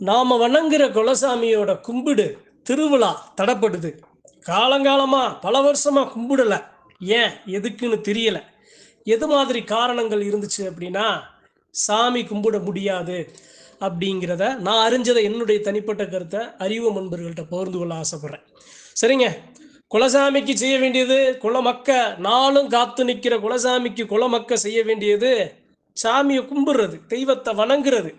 நாம் வணங்குற குலசாமியோட கும்பிடு திருவிழா தடப்படுது. காலங்காலமாக பல வருஷமாக கும்பிடல. ஏன்? எதுக்குன்னு தெரியலை. எது மாதிரி காரணங்கள் இருந்துச்சு அப்படின்னா சாமி கும்பிட முடியாது அப்படிங்கிறத நான் அறிஞ்சதை என்னுடைய தனிப்பட்ட கருத்தை அறிவு நண்பர்கள்ட்ட பகிர்ந்து கொள்ள ஆசைப்பட்றேன். சரிங்க. குலசாமிக்கு செய்ய வேண்டியது குலமக்க. நாளும் காத்து நிற்கிற குலசாமிக்கு குலமக்க செய்ய வேண்டியது சாமியை கும்பிடுறது தெய்வத்தை வணங்குறது.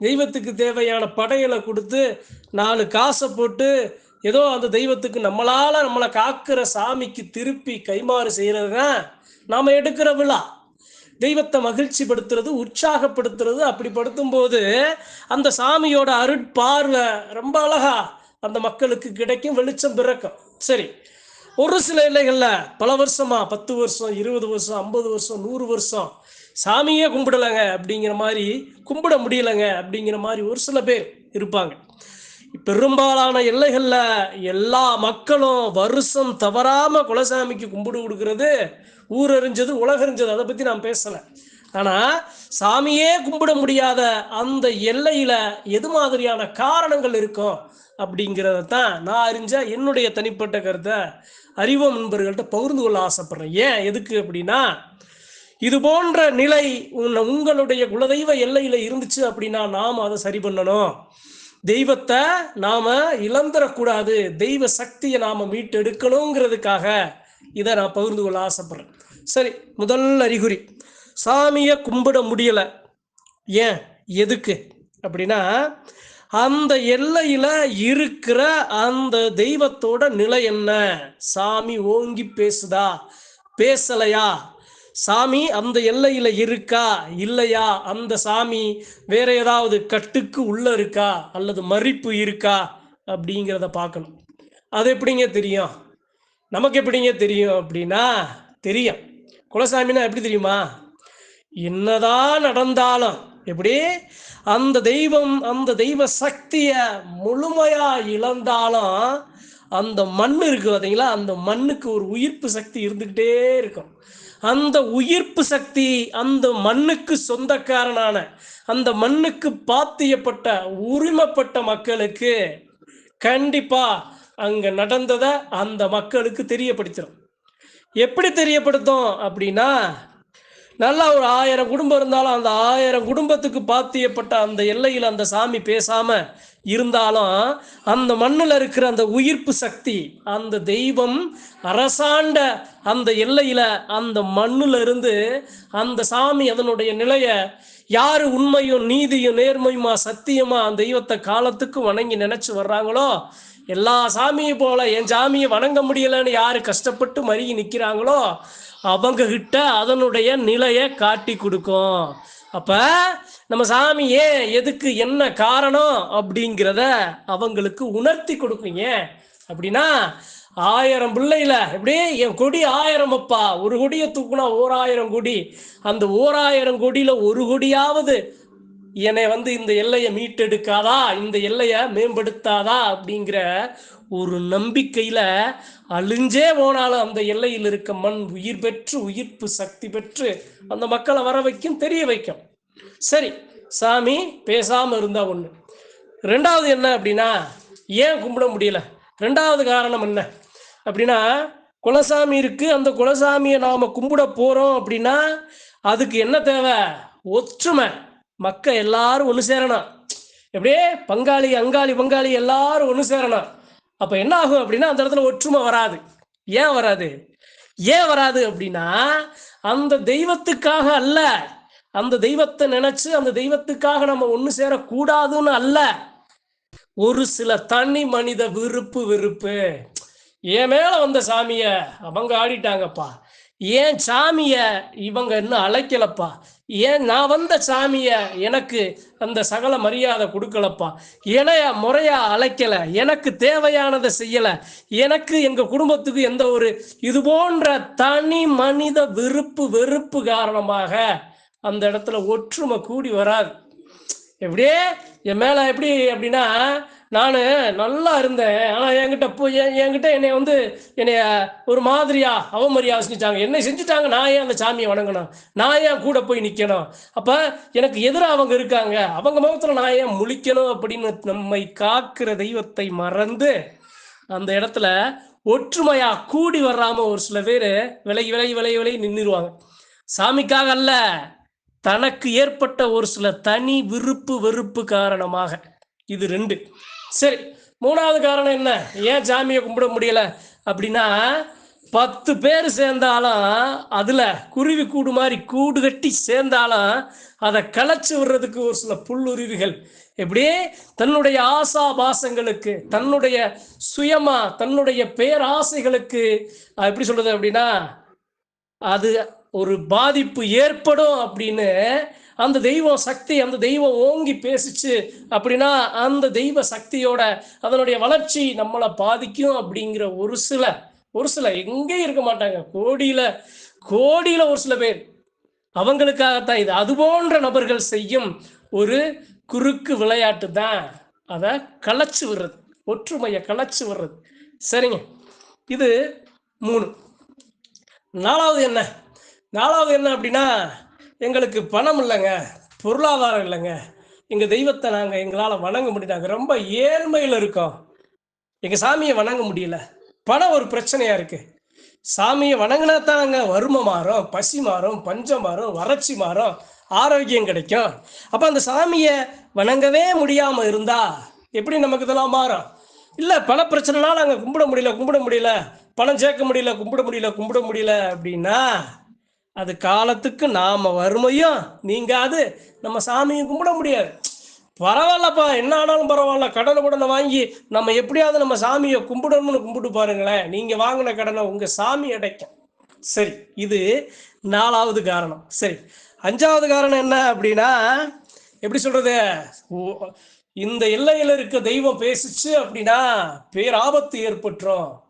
தெய்வத்துக்கு தேவையான படையலை கொடுத்து நாலு காசை போட்டு ஏதோ அந்த தெய்வத்துக்கு நம்மளால நம்மளை காக்கிற சாமிக்கு திருப்பி கைமாறு செய்யறது தான் நாம் எடுக்கிற விழா. தெய்வத்தை மகிழ்ச்சிப்படுத்துறது உற்சாகப்படுத்துறது அப்படி படுத்தும்போது அந்த சாமியோட அருட்பார்வை ரொம்ப அழகா அந்த மக்களுக்கு கிடைக்கும் வெளிச்சம் பிறக்கும். சரி ஒரு சில இல்லைகள்ல பல வருஷமா பத்து வருஷம் இருபது வருஷம் ஐம்பது வருஷம் நூறு வருஷம் சாமியே கும்பிடலைங்க அப்படிங்கிற மாதிரி கும்பிட முடியலைங்க அப்படிங்கிற மாதிரி ஒரு சில பேர் இருப்பாங்க. பெரும்பாலான எல்லைகளில் எல்லா மக்களும் வருஷம் தவறாமல் குலசாமிக்கு கும்பிடு கொடுக்கறது ஊரறிஞ்சது உலகறிஞ்சது அதை பற்றி நான் பேசலை. ஆனால் சாமியே கும்பிட முடியாத அந்த எல்லையில் எது மாதிரியான காரணங்கள் இருக்கும் அப்படிங்கிறத தான் நான் அறிஞ்ச என்னுடைய தனிப்பட்ட கருத்தை அறிவோம் நண்பர்கள்ட்ட பகிர்ந்து கொள்ள ஆசைப்பட்றேன். ஏன் எதுக்கு அப்படின்னா இது போன்ற நிலை உங்களுடைய குலதெய்வ எல்லையில இருந்துச்சு அப்படின்னா நாம் அதை சரி பண்ணணும். தெய்வத்தை நாம இழந்துடக்கூடாது தெய்வ சக்தியை நாம மீட்டெடுக்கணுங்கிறதுக்காக இதை நான் பகிர்ந்து கொள்ள ஆசைப்படுறேன். சரி முதல் அறிகுறி. சாமியை கும்பிட முடியல. ஏன்? எதுக்கு? அப்படின்னா அந்த எல்லையில இருக்கிற அந்த தெய்வத்தோட நிலை என்ன? சாமி ஓங்கி பேசுதா? பேசலையா? சாமி அந்த எல்லையில இருக்கா? இல்லையா? அந்த சாமி வேற ஏதாவது கட்டுக்கு உள்ள இருக்கா? அல்லது மறிப்பு இருக்கா? அப்படிங்கிறத பார்க்கணும். அது எப்படிங்க தெரியும்? நமக்கு எப்படிங்க தெரியும் அப்படின்னா தெரியும். குலசாமின்னா எப்படி தெரியுமா? என்னதான் நடந்தாலும் எப்படி அந்த தெய்வம் அந்த தெய்வ சக்தியை முழுமையா இழந்தாலும் அந்த மண் இருக்கு பார்த்தீங்களா அந்த மண்ணுக்கு ஒரு உயிர்ப்பு சக்தி இருந்துக்கிட்டே இருக்கும். அந்த உயிர்ப்பு சக்தி அந்த மண்ணுக்கு சொந்தக்காரனான அந்த மண்ணுக்கு பாத்தியப்பட்ட உரிமைப்பட்ட மக்களுக்கு கண்டிப்பா அங்க நடந்ததை அந்த மக்களுக்கு தெரியப்படுத்திடும் எப்படி தெரியப்படுத்தும் அப்படின்னா நல்லா ஒரு ஆயிரம் குடும்பம் இருந்தாலும் அந்த ஆயிரம் குடும்பத்துக்கு பாத்தியப்பட்ட அந்த எல்லையில் அந்த சாமி பேசாம இருந்தாலும் அந்த மண்ணில் இருக்கிற அந்த உயிர்ப்பு சக்தி அந்த தெய்வம் அரசாண்ட அந்த எல்லையில அந்த மண்ணுல இருந்து அந்த சாமி அதனுடைய நிலையை யாரு உண்மையும் நீதியும் நேர்மையுமா சத்தியமா அந்த தெய்வத்தை காலத்துக்கு வணங்கி நினைச்சு வர்றாங்களோ எல்லா சாமியும் போல என் சாமியை வணங்க முடியலன்னு யாரு கஷ்டப்பட்டு மருகி நிற்கிறாங்களோ அவங்க கிட்ட அதனுடைய நிலையை காட்டி கொடுக்கும். அப்ப நம்ம சாமி ஏன் எதுக்கு என்ன காரணம் அப்படிங்கிறத அவங்களுக்கு உணர்த்தி கொடுக்கும் ஏன்? அப்படின்னா ஆயிரம் பிள்ளையில எப்படி என் கொடி ஆயிரம் அப்பா ஒரு கொடியை தூக்குனா ஓர் ஆயிரம் கொடி. அந்த ஓர் ஆயிரம் கொடியில ஒரு கொடியாவது என்னை வந்து இந்த எல்லையை மீட்டெடுக்காதா? இந்த எல்லையை மேம்படுத்தாதா? அப்படிங்கிற ஒரு நம்பிக்கையில அழிஞ்சே போனாலும் அந்த எல்லையில் இருக்க மண் உயிர் பெற்று உயிர்ப்பு சக்தி பெற்று அந்த மக்களை வர வைக்கும் தெரிய வைக்கும். சரி சாமி பேசாம இருந்தா ஒண்ணு. ரெண்டாவது என்ன அப்படின்னா ஏன் கும்பிட முடியல? ரெண்டாவது காரணம் என்ன அப்படின்னா குலசாமி இருக்கு. அந்த குலசாமியை நாம கும்பிட போறோம் அப்படின்னா அதுக்கு என்ன தேவை? ஒற்றுமை. மக்கள் எல்லாரும் ஒன்று சேரணும். எப்படியே பங்காளி அங்காளி பங்காளி எல்லாரும் ஒன்று சேரணும். அப்போ என்ன ஆகும் அப்படின்னா அந்த இடத்துல ஒற்றுமை வராது. ஏன் வராது? ஏன் வராது அப்படின்னா அந்த தெய்வத்துக்காக அல்ல. அந்த தெய்வத்தை நினைச்சு அந்த தெய்வத்துக்காக நம்ம ஒன்று சேரக்கூடாதுன்னு அல்ல. ஒரு சில தனி மனித விருப்பு வெறுப்பு என் மேல வந்த சாமிய? அவங்க ஆடிட்டாங்கப்பா. ஏன் சாமிய இவங்க இன்னும் அழைக்கலப்பா? ஏன் நான் வந்த சாமிய எனக்கு அந்த சகல மரியாதை கொடுக்கலப்பா? என்னைய முறையா அழைக்கல. எனக்கு தேவையானதை செய்யல. எனக்கு எங்க குடும்பத்துக்கு எந்த ஒரு இது போன்ற தனி மனித விருப்பு வெறுப்பு காரணமாக அந்த இடத்துல ஒற்றுமை கூடி வராது. எப்படியே? என் மேல எப்படி அப்படின்னா நான் நல்லா இருந்தேன். ஆனால் என்கிட்ட போய் என்- என்கிட்ட என்னை வந்து என்னைய ஒரு மாதிரியா அவமரியா செஞ்சுட்டாங்க. என்னை செஞ்சுட்டாங்க நான் ஏன் அந்த சாமியை வணங்கணும்? நான் ஏன் கூட போய் நிற்கணும் அப்போ எனக்கு எதிராக அவங்க இருக்காங்க. அவங்க முகத்தில் நான் ஏன் முழிக்கணும் அப்படின்னு நம்மை காக்கிற தெய்வத்தை மறந்து அந்த இடத்துல ஒற்றுமையா கூடி வராம ஒரு சில பேர் விலகி விலகி விலகி விலகி நின்றுருவாங்க சாமிக்காக அல்ல தனக்கு ஏற்பட்ட ஒரு சில தனி விருப்பு வெறுப்பு காரணமாக இது ரெண்டு. சரி மூணாவது காரணம் என்ன? ஏன் சாமியை கும்பிட முடியல? அப்படின்னா பத்து பேர் சேர்ந்தாலும் அதில் குருவி கூடு மாதிரி கூடு கட்டி சேர்ந்தாலும் அதை களைச்சி விடுறதுக்கு ஒரு சில புல்லுருவிகள். எப்படி? தன்னுடைய ஆசா பாசங்களுக்கு தன்னுடைய சுயமா தன்னுடைய பேராசைகளுக்கு எப்படி சொல்றது அப்படின்னா அது ஒரு பாதிப்பு ஏற்படும் அப்படின்னு அந்த தெய்வம் சக்தி அந்த தெய்வம் ஓங்கி பேசிச்சு அப்படின்னா அந்த தெய்வ சக்தியோட அதனுடைய வளர்ச்சி நம்மளை பாதிக்கும் அப்படிங்கிற ஒரு சில ஒரு சில எங்கேயும் இருக்க மாட்டாங்க. கோடியில கோடியில ஒரு சில பேர். அவங்களுக்காகத்தான் இது. அது போன்ற நபர்கள் செய்யும் ஒரு குறுக்கு விளையாட்டு தான். அதை களைச்சு விடுறது. ஒற்றுமையை களைச்சு விடுறது. சரிங்க. இது மூணு. நாலாவது என்ன? நாலாவது என்ன அப்படின்னா எங்களுக்கு பணம் இல்லைங்க பொருளாதாரம் இல்லைங்க. எங்கள் தெய்வத்தை நாங்கள் எங்களால் வணங்க முடியல. ரொம்ப ஏழ்மையில் இருக்கோம். எங்கள் சாமியை வணங்க முடியல. பணம் ஒரு பிரச்சனையாக இருக்குது சாமியை வணங்கினா தாங்க வறுமை மாறும் பசி மாறும் பஞ்சம் மாறும் வறட்சி மாறும் ஆரோக்கியம் கிடைக்கும். அப்போ அந்த சாமியை வணங்கவே முடியாமல் இருந்தா எப்படி நமக்கு இதெல்லாம் மாறும்? இல்லை பண பிரச்சனைனால அங்கே கும்பிட முடியல கும்பிட முடியல பணம் சேர்க்க முடியல கும்பிட முடியல கும்பிட முடியல அப்படின்னா அது காலத்துக்கு நாம் வறுமையும் நீங்காது. நம்ம சாமியும் கும்பிட முடியாது. பரவாயில்லப்பா என்ன ஆனாலும் பரவாயில்ல. கடனை உடனே வாங்கி நம்ம எப்படியாவது நம்ம சாமியை கும்பிடணும்னு கும்பிட்டு பாருங்களேன். நீங்கள் வாங்கின கடனை உங்கள் சாமி அடைக்கும். சரி இது நாலாவது காரணம். சரி அஞ்சாவது காரணம் என்ன அப்படின்னா எப்படி சொல்றது? ஓ- இந்த எல்லையில் இருக்க தெய்வம் பேசிச்சு அப்படின்னா பேராபத்து ஏற்பட்டுரும்.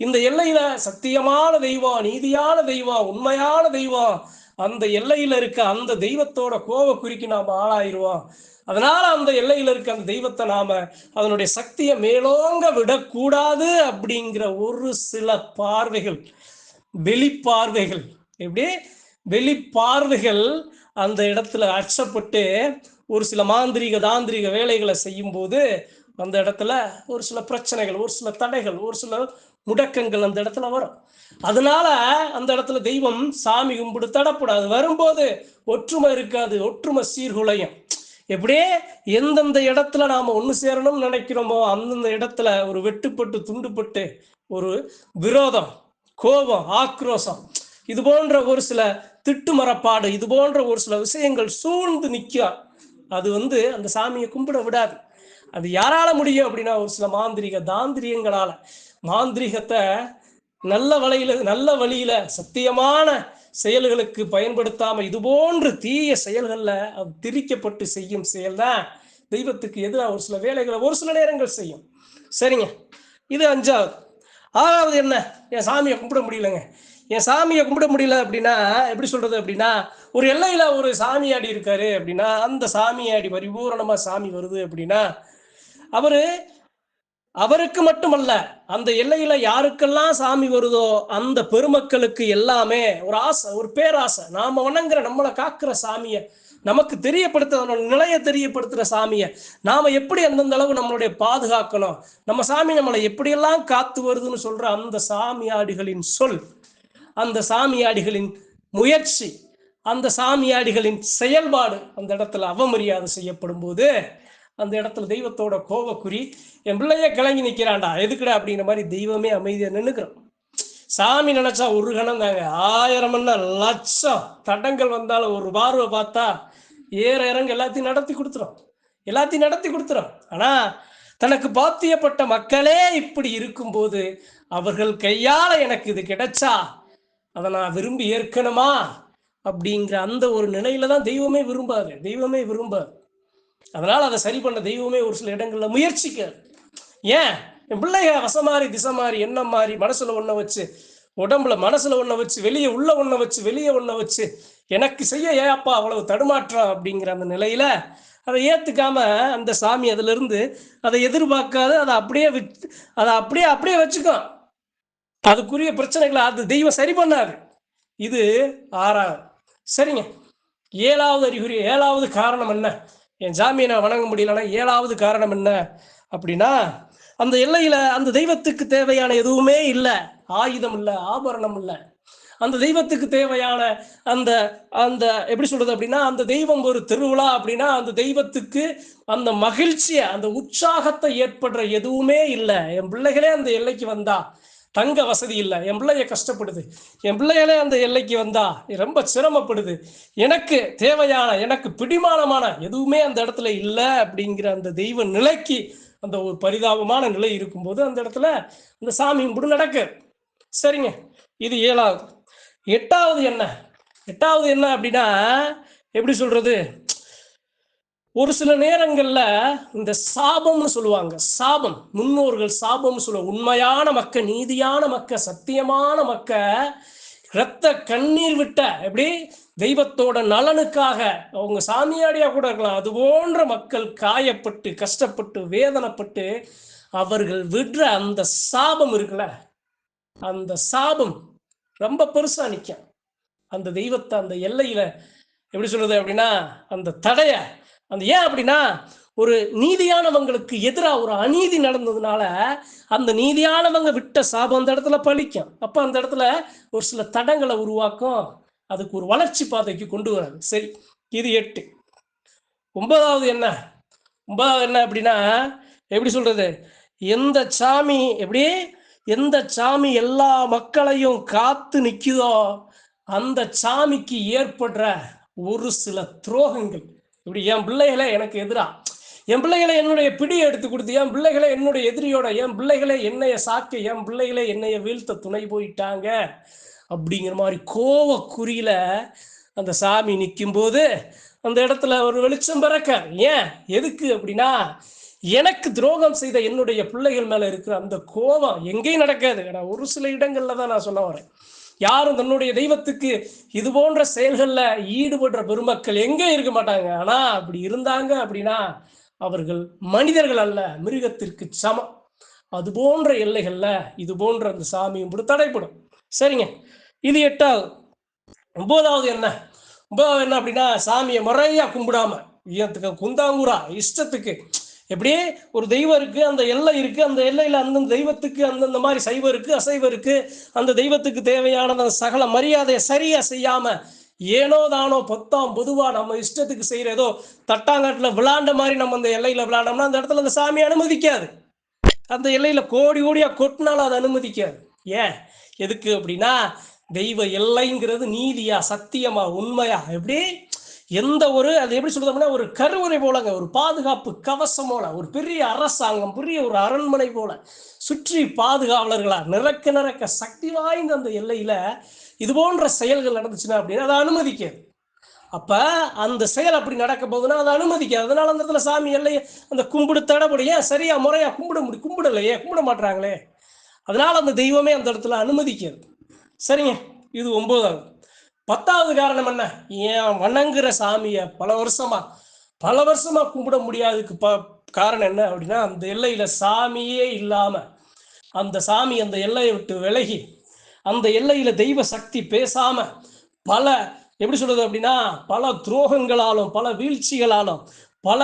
இந்த எல்லையில சத்தியமான தெய்வம் நீதியான தெய்வம் உண்மையான தெய்வம் அந்த எல்லையில இருக்க அந்த தெய்வத்தோட கோவ குறிக்கு நாம ஆளாயிருவோம். அதனால அந்த எல்லையில இருக்க அந்த தெய்வத்தை நாம அதனுடைய சக்தியை மேலோங்க விடக்கூடாது அப்படிங்கிற ஒரு சில பார்வைகள் வெளிப்பார்வைகள். எப்படி? வெளிப்பார்வைகள் அந்த இடத்துல அச்சப்பட்டு ஒரு சில மாந்திரீக தாந்திரிக வேலைகளை செய்யும்போது அந்த இடத்துல ஒரு சில பிரச்சனைகள் ஒரு சில தடைகள் ஒரு சில முடக்கங்கள் அந்த இடத்துல வரும். அதனால அந்த இடத்துல தெய்வம் சாமி கும்பிடு தடப்படாது. வரும்போது ஒற்றுமை இருக்காது. ஒற்றுமை சீர்குலையும். எப்படியே எந்தெந்த இடத்துல நாம ஒன்று சேரணும்னு நினைக்கிறோமோ அந்தந்த இடத்துல ஒரு வெட்டுப்பட்டு துண்டுப்பட்டு ஒரு விரோதம் கோபம் ஆக்ரோஷம் இது போன்ற ஒரு சில திட்டு மரப்பாடு இது போன்ற ஒரு சில விஷயங்கள் சூழ்ந்து நிற்கும் அது வந்து அந்த சாமியை கும்பிட விடாது. அது யாரால முடியும் அப்படின்னா ஒரு சில மாந்திரிக தாந்திரியங்களால மாந்திரிகத்தை நல்ல வழியில நல்ல வழியில சத்தியமான செயல்களுக்கு பயன்படுத்தாம இது போன்று தீய செயல்கள்ல திரிக்கப்பட்டு செய்யும் செயல்தான் தெய்வத்துக்கு எதிராக ஒரு சில வேலைகளை ஒரு சில நேரங்கள் செய்யும். சரிங்க. இது அஞ்சாவது. ஆறாவது என்ன? என் சாமியை கும்பிட முடியலங்க. என் சாமியை கும்பிட முடியல அப்படின்னா எப்படி சொல்றது அப்படின்னா ஒரு எல்லையில ஒரு சாமியாடி இருக்காரு அப்படின்னா அந்த சாமியாடி பரிபூரணமா சாமி வருது அப்படின்னா அவரு அவருக்கு மட்டுமல்ல அந்த எல்லையில யாருக்கெல்லாம் சாமி வருதோ அந்த பெருமக்களுக்கு எல்லாமே ஒரு ஆசை ஒரு பேராசை. நாம வணங்குற நம்மளை காக்குற சாமியை நமக்கு தெரியப்படுத்த நிலையை தெரியப்படுத்துற சாமியை நாம எப்படி அந்தந்த அளவு நம்மளுடைய பாதுகாக்கணும்? நம்ம சாமி நம்மளை எப்படியெல்லாம் காத்து வருதுன்னு சொல்ற அந்த சாமியாடிகளின் சொல் அந்த சாமியாடிகளின் முயற்சி அந்த சாமியாடிகளின் செயல்பாடு அந்த இடத்துல அவமரியாதை செய்யப்படும் போது அந்த இடத்துல தெய்வத்தோட கோவக்குறி என் பிள்ளைய கிளங்கி நிற்கிறான்டா எதுக்குடா? அப்படிங்கிற மாதிரி தெய்வமே அமைதியாக நின்னுக்கிறோம். சாமி நினைச்சா ஒரு கணம் தாங்க. ஆயிரம் என்ன லட்சம் தடங்கள் வந்தாலும் ஒரு பார்வை பார்த்தா ஏற இறங்க எல்லாத்தையும் நடத்தி கொடுத்துரும். எல்லாத்தையும் நடத்தி கொடுத்துரும். ஆனா தனக்கு பாத்தியப்பட்ட மக்களே இப்படி இருக்கும்போது அவர்கள் கையால எனக்கு இது கிடைச்சா அதை நான் விரும்பி ஏற்கணுமா? அப்படிங்கிற அந்த ஒரு நிலையில தான் தெய்வமே விரும்பாது தெய்வமே விரும்பாது அதனால் அதை சரி பண்ண தெய்வமே ஒரு சில இடங்களில் முயற்சிக்காது. ஏன்? என் பிள்ளைய வச மாறி திசை மாறி எண்ணம் மாறி மனசுல ஒன்றை வச்சு உடம்புல மனசுல ஒன்றை வச்சு வெளியே உள்ள ஒன்றை வச்சு வெளியே ஒன்றை வச்சு எனக்கு செய்ய ஏப்பா அவ்வளவு தடுமாற்றம் அப்படிங்கிற அந்த நிலையில அதை ஏத்துக்காம அந்த சாமி அதுல இருந்து அதை எதிர்பார்க்காத அதை அப்படியே விட்டு அதை அப்படியே அப்படியே வச்சுக்கும் அதுக்குரிய பிரச்சனைகளை அது தெய்வம் சரி பண்ணாது இது ஆறாவது. சரிங்க. ஏழாவது அறிகுறி ஏழாவது காரணம் என்ன? என் சாமியை நான் வணங்க முடியலன்னா ஏழாவது காரணம் என்ன? அப்படின்னா அந்த எல்லையில அந்த தெய்வத்துக்கு தேவையான எதுவுமே இல்லை. ஆயுதம் இல்லை ஆபரணம் இல்லை. அந்த தெய்வத்துக்கு தேவையான அந்த அந்த எப்படி சொல்றது அப்படின்னா அந்த தெய்வம் ஒரு திருவிழா அப்படின்னா அந்த தெய்வத்துக்கு அந்த மகிழ்ச்சியை அந்த உற்சாகத்தை ஏற்படுற எதுவுமே இல்லை. என் பிள்ளைகளே அந்த எல்லைக்கு வந்தா. தங்க வசதி இல்லை. என் பிள்ளைய கஷ்டப்படுது. என் பிள்ளைகளே அந்த எல்லைக்கு வந்தா ரொம்ப சிரமப்படுது. எனக்கு தேவையான எனக்கு பிடிமானமான எதுவுமே அந்த இடத்துல இல்லை அப்படிங்கிற அந்த தெய்வ நிலைக்கு அந்த ஒரு பரிதாபமான நிலை இருக்கும்போது அந்த இடத்துல அந்த சாமி கும்பிடு நடக்கு. சரிங்க. இது ஏழாவது. எட்டாவது என்ன? எட்டாவது என்ன அப்படின்னா எப்படி சொல்றது? ஒரு சில நேரங்கள்ல இந்த சாபம்னு சொல்லுவாங்க. சாபம். முன்னோர்கள் சாபம்னு சொல்லுவாங்க. உண்மையான மக்க நீதியான மக்க சத்தியமான மக்க இரத்த கண்ணீர் விட்ட எப்படி? தெய்வத்தோட நலனுக்காக அவங்க சாமியாடியா கூட இருக்கலாம். அது போன்ற மக்கள் காயப்பட்டு கஷ்டப்பட்டு வேதனைப்பட்டு அவர்கள் விடுற அந்த சாபம் இருக்குல்ல? அந்த சாபம் ரொம்ப பெருசா நிற்கும் அந்த தெய்வத்தை அந்த எல்லையில எப்படி சொல்றது அப்படின்னா அந்த தடைய அந்த ஏன் அப்படின்னா ஒரு நீதியானவங்களுக்கு எதிராக ஒரு அநீதி நடந்ததுனால அந்த நீதியானவங்க விட்ட சாபம் அந்த இடத்துல பழிக்கும். அப்போ அந்த இடத்துல ஒரு சில தடங்களை உருவாக்கும். அதுக்கு ஒரு வளர்ச்சி பாதைக்கு கொண்டு வராது சரி இது எட்டு. ஒன்பதாவது என்ன? ஒன்பதாவது என்ன அப்படின்னா எப்படி சொல்றது? எந்த சாமி எப்படி? எந்த சாமி எல்லா மக்களையும் காத்து நிற்குதோ அந்த சாமிக்கு ஏற்படுற ஒரு சில துரோகங்கள். இப்படி என் பிள்ளைகளை எனக்கு எதிரா? என் பிள்ளைகளை என்னுடைய பிடியை எடுத்து கொடுத்து என் பிள்ளைகளை என்னுடைய எதிரியோட என் பிள்ளைகளை என்னைய சாக்க என் பிள்ளைகளை என்னைய வீழ்த்த துணை போயிட்டாங்க. அப்படிங்கிற மாதிரி கோவ குறியில அந்த சாமி நிற்கும் போது அந்த இடத்துல ஒரு வெளிச்சம் பிறக்க ஏன்? எதுக்கு? அப்படின்னா எனக்கு துரோகம் செய்த என்னுடைய பிள்ளைகள் மேல இருக்கிற அந்த கோபம் எங்கேயும் நடக்காது நான் ஒரு சில இடங்கள்ல தான் நான் சொல்ல வரேன். யாரும் தன்னுடைய தெய்வத்துக்கு இது போன்ற செயல்கள்ல ஈடுபடுற பெருமக்கள் எங்கே இருக்க மாட்டாங்க? ஆனா அப்படி இருந்தாங்க அப்படின்னா அவர்கள் மனிதர்கள் அல்ல மிருகத்திற்கு சமம். அது போன்ற எல்லைகள்ல இது போன்ற அந்த சாமியும் கூட தடைப்படும் சரிங்க. இது எட்டாவது. ஒன்பதாவது என்ன? ஒன்பதாவது என்ன அப்படின்னா சாமியை முறையா கும்பிடாம ஏத்துக்க குந்தாங்கூரா இஷ்டத்துக்கு எப்படியே ஒரு தெய்வம் இருக்கு அந்த எல்லை இருக்கு அந்த எல்லையில அந்தந்த தெய்வத்துக்கு அந்தந்த மாதிரி சைவம் இருக்கு அசைவம் இருக்கு அந்த தெய்வத்துக்கு தேவையான அந்த சகல மரியாதையை சரியா செய்யாம ஏனோ தானோ பத்தாம் பொதுவா நம்ம இஷ்டத்துக்கு செய்யற ஏதோ தட்டாங்காட்டுல விளாண்ட மாதிரி நம்ம அந்த எல்லையில விளாண்டோம்னா அந்த இடத்துல அந்த சாமி அனுமதிக்காது. அந்த எல்லையில கோடி கோடியா கொட்டினாலும் அது அனுமதிக்காது. ஏன்? எதுக்கு அப்படின்னா தெய்வ எல்லைங்கிறது நீதியா சத்தியமா உண்மையா? எப்படி? எந்த ஒரு அது எப்படி சொல்றது அப்படின்னா ஒரு கருவறை போலங்க ஒரு பாதுகாப்பு கவசம் போல ஒரு பெரிய அரசாங்கம் பெரிய ஒரு அரண்மனை போல சுற்றி பாதுகாவலர்களா நிறக்க நிறக்க சக்தி வாய்ந்த அந்த எல்லையில இது போன்ற செயல்கள் நடந்துச்சுன்னா அப்படின்னா அதை அனுமதிக்காது. அப்ப அந்த செயல் அப்படி நடக்க போகுதுன்னா அதை அனுமதிக்காது. அதனால அந்த இடத்துல சாமி எல்லையை அந்த கும்பிடு தடபடி ஏன் சரியா முறையா கும்பிட முடியும் கும்பிடலையே கும்பிட மாட்டாங்களே அதனால அந்த தெய்வமே அந்த இடத்துல அனுமதிக்காது. சரிங்க இது ஒன்பதாவது பத்தாவது காரணம் என்ன? ஏன் வணங்குற சாமியை பல வருஷமா பல வருஷமா கும்பிட முடியாததுக்கு ப காரணம் என்ன அப்படின்னா அந்த எல்லையில சாமியே இல்லாம அந்த சாமி அந்த எல்லையை விட்டு விலகி அந்த எல்லையில தெய்வ சக்தி பேசாம பல எப்படி சொல்றது அப்படின்னா பல துரோகங்களாலும் பல வீழ்ச்சிகளாலும் பல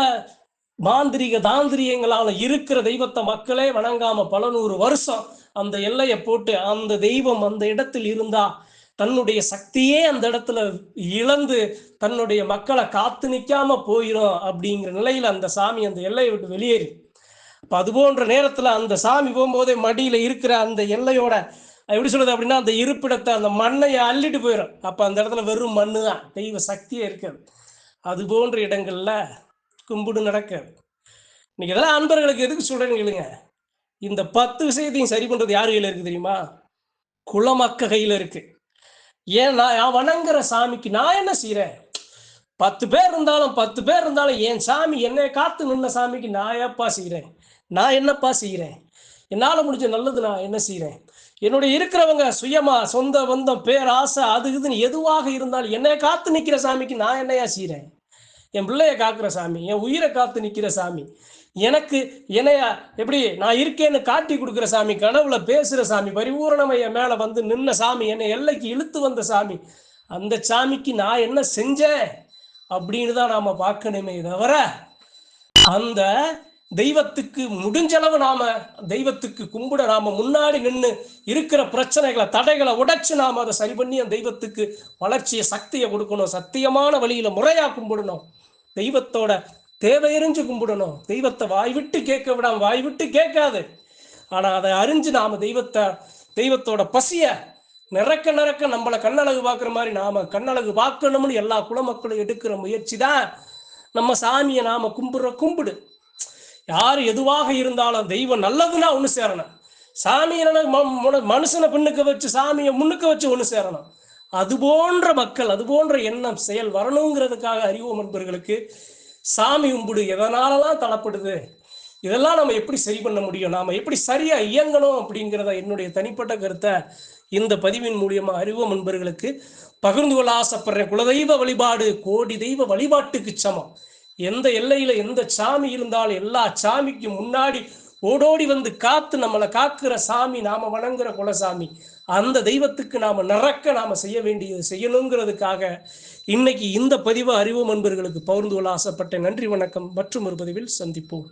மாந்திரிக தாந்திரியங்களாலும் இருக்கிற தெய்வத்தை மக்களே வணங்காம பல நூறு வருஷம் அந்த எல்லையை போட்டு அந்த தெய்வம் அந்த இடத்தில் இருந்தா தன்னுடைய சக்தியே அந்த இடத்துல இழந்து தன்னுடைய மக்களை காத்து நிற்காம போயிடும் அப்படிங்கிற நிலையில அந்த சாமி அந்த எல்லையை விட்டு வெளியேறி. அப்போ அது போன்ற நேரத்தில் அந்த சாமி போகும்போதே மடியில் இருக்கிற அந்த எல்லையோட எப்படி சொல்றது அப்படின்னா அந்த இருப்பிடத்தை அந்த மண்ணையை அள்ளிட்டு போயிடும் அப்போ அந்த இடத்துல வெறும் மண்ணு தான் தெய்வ சக்தியே இருக்காது அது போன்ற இடங்கள்ல கும்பிடு நடக்காது இன்னைக்கு இதெல்லாம் அன்பர்களுக்கு எதுக்கு சொல்றேன்னு கேளுங்க. இந்த பத்து விஷயத்தையும் சரி பண்றது யார் கையில் இருக்கு தெரியுமா? குளமக்க கையில் இருக்குது ஏன் நான் வணங்குற சாமிக்கு நான் என்ன செய்யறேன் பத்து பேர் இருந்தாலும் பத்து பேர் இருந்தாலும் என் சாமி என்னை காத்து நின்ன சாமிக்கு நான் ஏப்பா செய்கிறேன் நான் என்னப்பா செய்கிறேன் என்னால் முடிஞ்ச நல்லது நான் என்ன செய்கிறேன் என்னுடைய இருக்கிறவங்க சுயமா சொந்த பந்தம் பேர் ஆசை அது இதுன்னு எதுவாக இருந்தாலும் என்னை காத்து நிற்கிற சாமிக்கு நான் என்னையா செய்கிறேன் என் பிள்ளைய காக்குற சாமி என் உயிரை காத்து நிற்கிற சாமி எனக்கு என்னைய எப்படி நான் இருக்கேன்னு காட்டி கொடுக்குற சாமி கனவுல பேசுகிற சாமி பரிபூரணமைய மேலே வந்து நின்ன சாமி என்னை எல்லைக்கு இழுத்து வந்த சாமி அந்த சாமிக்கு நான் என்ன செஞ்சேன்? அப்படின்னு தான் நாம் பார்க்கணுமே தவிர அந்த தெய்வத்துக்கு முடிஞ்சளவு நாம தெய்வத்துக்கு கும்பிட நாம முன்னாடி நின்று இருக்கிற பிரச்சனைகளை தடைகளை உடைச்சு நாம அதை சரி பண்ணி அந்த தெய்வத்துக்கு வளர்ச்சியை சக்தியை கொடுக்கணும் சத்தியமான வழியில முறையா கும்பிடணும். தெய்வத்தோட தேவையறிஞ்சு கும்பிடணும். தெய்வத்தை வாய் விட்டு கேட்க விடாம வாய் விட்டு கேட்காது. ஆனா அதை அறிஞ்சு நாம தெய்வத்தை தெய்வத்தோட பசிய நிறக்க நிறக்க நம்மளை கண்ணழகு பார்க்குற மாதிரி நாம கண்ணழகு பார்க்கணும்னு எல்லா குலமக்களும் எடுக்கிற முயற்சி தான் நம்ம சாமியை நாம கும்பிடுற கும்பிடு. யார் எதுவாக இருந்தாலும் தெய்வம் நல்லதுன்னா ஒன்று சேரணும். சாமி ம- முன- மனுஷனை பின்னுக்கு வச்சு சாமியை முன்னுக்கு வச்சு ஒன்று சேரணும். அது போன்ற மக்கள் அது போன்ற எண்ணம் செயல் வரணுங்கிறதுக்காக அறிவோம் நண்பர்களுக்கு சாமி கும்பிடு எதனாலலாம் தளப்படுது? இதெல்லாம் நம்ம எப்படி சரி பண்ண முடியும்? நாம் எப்படி சரியாக இயங்கணும் அப்படிங்கிறத என்னுடைய தனிப்பட்ட கருத்தை இந்த பதிவின் மூலியமாக அறிவோம் நண்பர்களுக்கு. பகிர்ந்து கொள்ள ஆசைப்படுறேன். குலதெய்வ வழிபாடு கோடி தெய்வ வழிபாட்டுக்கு சமம். எந்த எல்லையில் எந்த சாமி இருந்தாலும் எல்லா சாமிக்கும் முன்னாடி ஓடோடி வந்து காத்து நம்மளை காக்குற சாமி நாம வணங்குற குலசாமி. அந்த தெய்வத்துக்கு நாம் நிறக்க நாம் செய்ய வேண்டியது செய்யணுங்கிறதுக்காக இன்னைக்கு இந்த பதிவு அறிவு நண்பர்களுக்கு பகிர்ந்து கொள்ள ஆசைப்பட்டேன். நன்றி வணக்கம். மற்றும் ஒரு பதிவில் சந்திப்போம்.